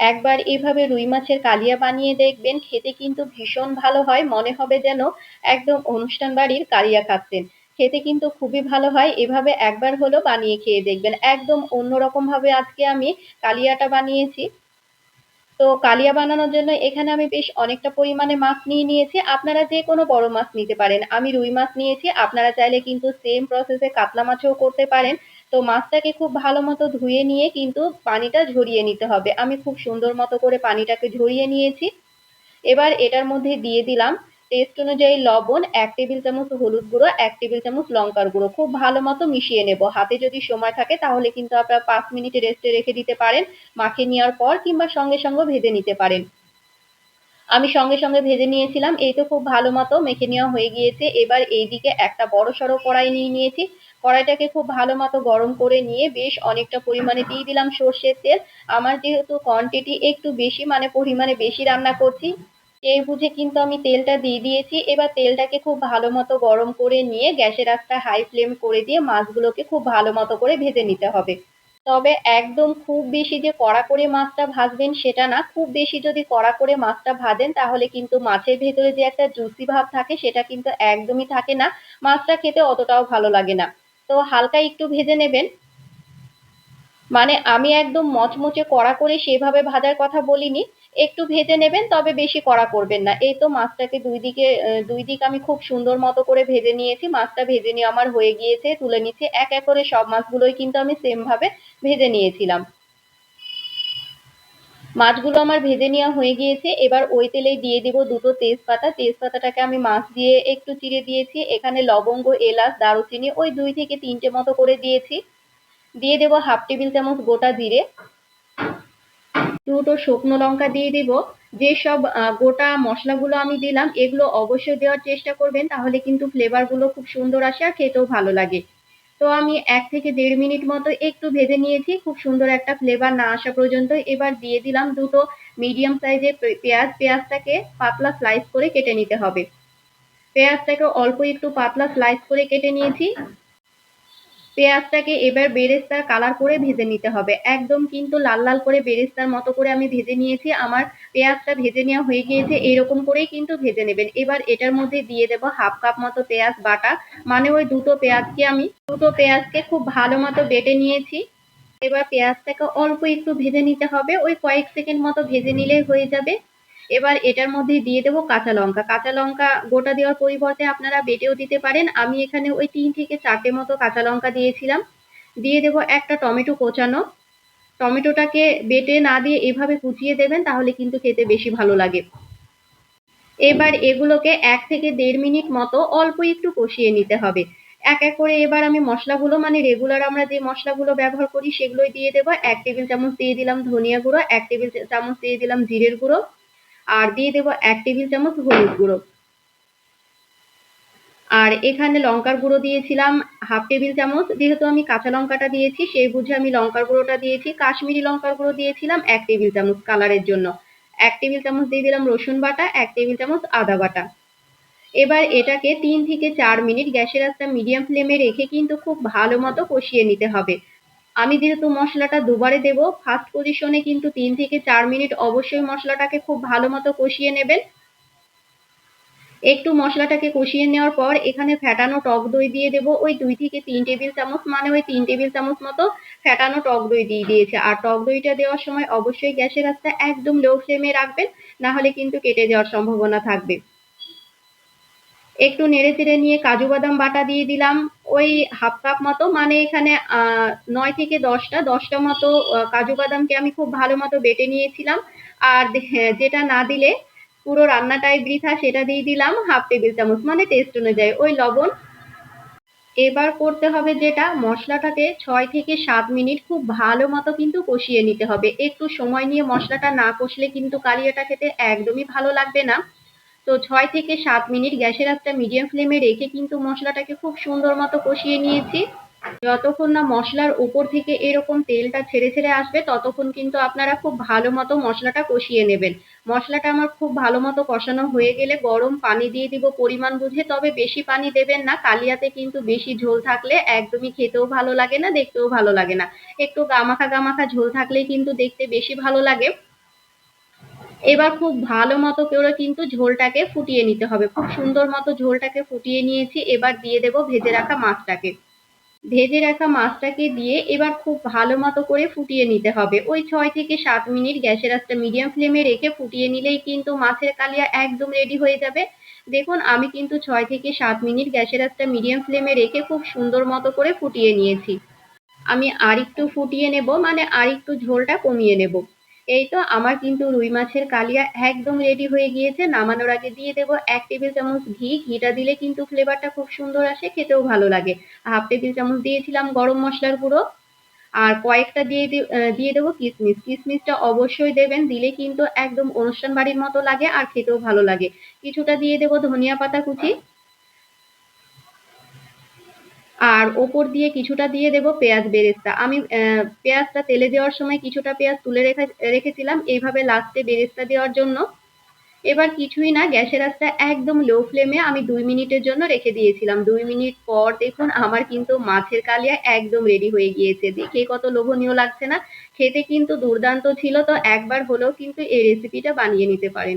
একবার এভাবে রুই মাছের কালিয়া বানিয়ে দেখবেন, খেতে কিন্তু ভীষণ ভালো হয়। মনে হবে যেন একদম অনুষ্ঠান বাড়ির কালিয়া খাচ্ছেন খেতে কিন্তু খুবই ভালো হয়। এভাবে একবার হলো বানিয়ে খেয়ে দেখবেন। একদম অন্যরকম ভাবে আজকে আমি কালিয়াটা বানিয়েছি। তো কালিয়া বানানোর জন্য এখানে আমি বেশ অনেকটা পরিমাণে মাছ নিয়ে নিয়েছি। আপনারা যে কোনো বড় মাছ নিতে পারেন। আমি রুই মাছ নিয়েছি। আপনারা চাইলে কিন্তু সেম প্রসেসে কাতলা মাছও করতে পারেন। তো মাছটাকে খুব ভালো মতো ধুয়ে নিয়ে কিন্তু পানিটা ঝরিয়ে নিতে হবে। আমি খুব সুন্দর মতো করে পানিটাকে ঝরিয়ে নিয়েছি। এবার এটার মধ্যে দিয়ে দিলাম টেস্ট অনুযায়ী লবণ, এক টেবিল চামচ হলুদ গুঁড়ো, এক টেবিল চামচ লঙ্কার গুঁড়ো। খুব ভালো মতো মিশিয়ে নেব। হাতে যদি সময় থাকে তাহলে কিন্তু আপনারা পাঁচ মিনিট রেস্টে রেখে দিতে পারেন, মাখিয়ে নেওয়ার পর কিংবা সঙ্গে সঙ্গে ভেজে নিতে পারেন। আমি সঙ্গে সঙ্গে ভেজে নিয়েছিলাম। এই তো খুব ভালো মতো মেখে নেওয়া হয়ে গিয়েছে। এবার এইদিকে একটা বড় সড়ো কড়াই নিয়ে নিয়েছি। কড়াইটাকে খুব ভালো মতো গরম করে নিয়ে বেশ অনেকটা পরিমাণে দিয়ে দিলাম সর্ষের তেল। আমার যেহেতু কোয়ান্টিটি একটু বেশি মানে পরিমাণে বেশি রান্না করছি এই বুঝে কিন্তু আমি তেলটা দিয়ে দিয়েছি। এবার তেলটাকে খুব ভালো মতো গরম করে নিয়ে গ্যাসের আঁচটা হাই ফ্লেম করে দিয়ে মাছগুলোকে খুব ভালো মতো করে ভেজে নিতে হবে। তবে একদম খুব বেশি যে কড়া করে মাছটা ভাজবেন সেটা না, খুব বেশি যদি কড়া করে মাছটা ভাজেন তাহলে কিন্তু মাছের ভেতরে যে একটা জুসি ভাব থাকে সেটা কিন্তু একদমই থাকে না, মাছটা খেতে অতটাও ভালো লাগে না। তো হালকা একটু ভেজে নেবেন। মানে আমি একদম মচমচে কড়া করে সেভাবে ভাজার কথা বলিনি। একটু ভেজে নেবেন, তবে বেশি কড়া করবেন না। এই তো মাছটাকে দুই দিকে দুই দিক আমি খুব সুন্দর মতো করে ভেজে নিয়েছি। মাছটা ভেজে নিয়ে আমার হয়ে গিয়েছে, তুলে নিচ্ছি। এক এক করে সব মাছগুলোই কিন্তু আমি সেম ভাবে ভেজে নিয়েছিলাম। মাছগুলো আমার ভেজে নেওয়া হয়ে গিয়েছে। এবার ওই তেলেই দিয়ে দিব দুটো তেজপাতা। তেজপাতাটাকে আমি মাছ দিয়ে একটু চিড়ে দিয়েছি। এখানে লবঙ্গ, এলাচ, দারুচিনি ওই দুই থেকে তিনটে মতো করে দিয়েছি। দিয়ে দেবো হাফ টেবিল চামচ গোটা জিরে। দুটো শুকনো লঙ্কা দিয়ে দিব। যেসব গোটা মশলাগুলো আমি দিলাম, এগুলো অবশ্যই দেওয়ার চেষ্টা করবেন, তাহলে কিন্তু ফ্লেভারগুলো খুব সুন্দর আসে আর খেতেও ভালো লাগে। তো আমি এক থেকে দেড় মিনিট মতো একটু ভেজে নিয়েছি, খুব সুন্দর একটা ফ্লেভার না আসা পর্যন্ত। এবার দিয়ে দিলাম দুটো মিডিয়াম সাইজের পেঁয়াজ। পেঁয়াজটাকে পাতলা স্লাইস করে কেটে নিতে হবে। পেঁয়াজটাকে অল্প একটু পাতলা স্লাইস করে কেটে নিয়েছি। পেঁয়াজটাকে এবার বেরেস্তার কালার করে ভেজে নিতে হবে। একদম কিন্তু লাল লাল করে বেরেস্তার মতো করে আমি ভেজে নিয়েছি। আমার পেঁয়াজটা ভেজে নেওয়া হয়ে গিয়েছে, এরকম করেই কিন্তু ভেজে নেবেন। এবার এটার মধ্যে দিয়ে দেবো হাফ কাপ মতো পেঁয়াজ বাটা। মানে ওই দুটো পেঁয়াজকে আমি, দুটো পেঁয়াজকে খুব ভালো মতো বেটে নিয়েছি। এবার পেঁয়াজটাকে অল্প একটু ভেজে নিতে হবে। ওই কয়েক সেকেন্ড মতো ভেজে নিলেই হয়ে যাবে। এবার এটার মধ্যে দিয়ে দেবো কাঁচা লঙ্কা। কাঁচা লঙ্কা গোটা দেওয়ার পরিবর্তে আপনারা বেটেও দিতে পারেন। আমি এখানে ওই তিন থেকে চারটে মতো কাঁচা লঙ্কা দিয়েছিলাম। দিয়ে দেবো একটা টমেটো কোচানো। টমেটোটাকে বেটে না দিয়ে এভাবে কুচিয়ে দেবেন, তাহলে কিন্তু খেতে বেশি ভালো লাগে। এবার এগুলোকে এক থেকে দেড় মিনিট মতো অল্প একটু কষিয়ে নিতে হবে। এক এক করে এবার আমি মশলাগুলো মানে রেগুলার আমরা যে মশলাগুলো ব্যবহার করি, সেগুলোই দিয়ে দেবো। এক টেবিল চামচ দিয়ে দিলাম ধনিয়া গুঁড়ো, এক টেবিল চামচ দিয়ে দিলাম জিরের গুঁড়ো। আর দিয়ে দেবো এক টেবিল চামচ হলুদ গুঁড়ো। আর এখানে লঙ্কার গুঁড়ো দিয়েছিলাম হাফ টেবিল চামচ। যেহেতু আমি কাঁচা লঙ্কাটা দিয়েছি, সেই বুঝে আমি লঙ্কার গুঁড়োটা দিয়েছি। কাশ্মীরি লঙ্কার গুঁড়ো দিয়েছিলাম এক টেবিল চামচ কালারের জন্য। এক টেবিল চামচ দিয়ে দিলাম রসুন বাটা, এক টেবিল চামচ আদা বাটা। এবার এটাকে তিন থেকে চার মিনিট গ্যাসের আস্তা মিডিয়াম ফ্লেমে রেখে কিন্তু খুব ভালো মতো কষিয়ে নিতে হবে। আমি যেহেতু মশলাটা দুবারে দেব ফার্স্ট পজিশনে কিন্তু তিন থেকে চার মিনিট অবশ্যই মশলাটাকে খুব ভালো মতো কষিয়ে নেবেন। একটু মশলাটাকে কষিয়ে নেওয়ার পর এখানে ফ্যাটানো টক দই দিয়ে দেব, ওই দুই থেকে তিন টেবিল চামচ মানে ওই তিন টেবিল চামচ মতো ফ্যাটানো টক দই দিয়ে দিয়েছে। আর টক দইটা দেওয়ার সময় অবশ্যই গ্যাসের আস্তা একদম লো ফ্লেমে রাখবেন না হলে কিন্তু কেটে যাওয়ার সম্ভাবনা থাকবে। একটু নেড়ে চেড়ে নিয়ে কাজু বাদাম বাটা দিয়ে দিলাম। ওই হাফ কাপ মতো মানে এখানে নয় থেকে দশটা দশটা মতো কাজু বাদামকে আমি খুব ভালো মতো বেটে নিয়েছিলাম। আর হ্যাঁ, যেটা না দিলে পুরো রান্নাটাই বৃথা সেটা দিয়ে দিলাম হাফ টেবিল চামচ মানে টেস্ট অনুযায়ী। ওই লবণ। এবার করতে হবে যেটা মশলাটাকে ছয় থেকে সাত মিনিট খুব ভালো মতো কিন্তু কষিয়ে নিতে হবে। একটু সময় নিয়ে মশলাটা না কষলে কিন্তু কালিয়াটা খেতে একদমই ভালো লাগবে না। তো ছয় থেকে সাত মিনিট গ্যাসের আঁচটা মিডিয়াম ফ্লেমে রেখে কিন্তু মশলাটাকে খুব সুন্দর মতো কষিয়ে নিয়েছি। যতক্ষণ না মশলার উপর থেকে এরকম তেলটা ছেড়ে ছেড়ে আসবে, ততক্ষণ কিন্তু আপনারা খুব ভালো মতো মশলাটা কষিয়ে নেবেন। মশলাটা আমার খুব ভালো মতো কষানো হয়ে গেলে গরম পানি দিয়ে দিব পরিমাণ বুঝে, তবে বেশি পানি দেবেন না। কালিয়াতে কিন্তু বেশি ঝোল থাকলে একদমই খেতেও ভালো লাগে না, দেখতেও ভালো লাগে না। একটু গামাখা গামাখা ঝোল থাকলেই কিন্তু দেখতে বেশি ভালো লাগে। এবার খুব ভালো মতো করে কিন্তু ঝোলটাকে ফুটিয়ে নিতে হবে। খুব সুন্দর মতো ঝোলটাকে ফুটিয়ে নিয়েছি, এবার দিয়ে দেব ভেজে রাখা মাছটাকে। ভেজে রাখা মাছটাকে দিয়ে এবার খুব ভালো মতো করে ফুটিয়ে নিতে হবে। ওই ছয় থেকে সাত মিনিট গ্যাসের আঁচটা মিডিয়াম ফ্লেমে রেখে ফুটিয়ে নিলেই কিন্তু মাছের কালিয়া একদম রেডি হয়ে যাবে। দেখুন, আমি কিন্তু ছয় থেকে সাত মিনিট গ্যাসের আঁচটা মিডিয়াম ফ্লেমে রেখে খুব সুন্দর মতো করে ফুটিয়ে নিয়েছি। আমি আরেকটু ফুটিয়ে নেব মানে আরেকটু ঝোলটা কমিয়ে নেব। এই তো আমার কিন্তু রুই মাছের কালিয়া একদম রেডি হয়ে গিয়েছে। নামানোর আগে দিয়ে দেবো এক টেবিল চামচ ঘি। ঘিটা দিলে কিন্তু ফ্লেভারটা খুব সুন্দর আসে, খেতেও ভালো লাগে। হাফ টেবিল চামচ দিয়েছিলাম গরম মশলার গুঁড়ো। আর কয়েকটা দিয়ে দিয়ে দেবো কিশমিশ কিশমিশটা অবশ্যই দেবেন, দিলে কিন্তু একদম অনুষ্ঠান বাড়ির মতো লাগে আর খেতেও ভালো লাগে। কিছুটা দিয়ে দেবো ধনিয়া পাতা কুচি। আর ওপর দিয়ে কিছুটা দিয়ে দেব পেঁয়াজ বেরেস্তা। আমি পেঁয়াজটা তেলে দেওয়ার সময় কিছুটা পেঁয়াজ তুলে রেখে, রেখেছিলাম। এইভাবে লাস্টে বেরেস্তা দেওয়ার জন্য। এবার কিছুই না, গ্যাসের আঁচটা একদম লো ফ্লেমে আমি দুই মিনিটের জন্য রেখে দিয়েছিলাম। দুই মিনিট পর দেখুন আমার কিন্তু মাছের কালিয়া একদম রেডি হয়ে গিয়েছে। দেখে কত লোভনীয় লাগছে না? খেতে কিন্তু দুর্দান্ত ছিল তো একবার হলেও কিন্তু এই রেসিপিটা বানিয়ে নিতে পারেন।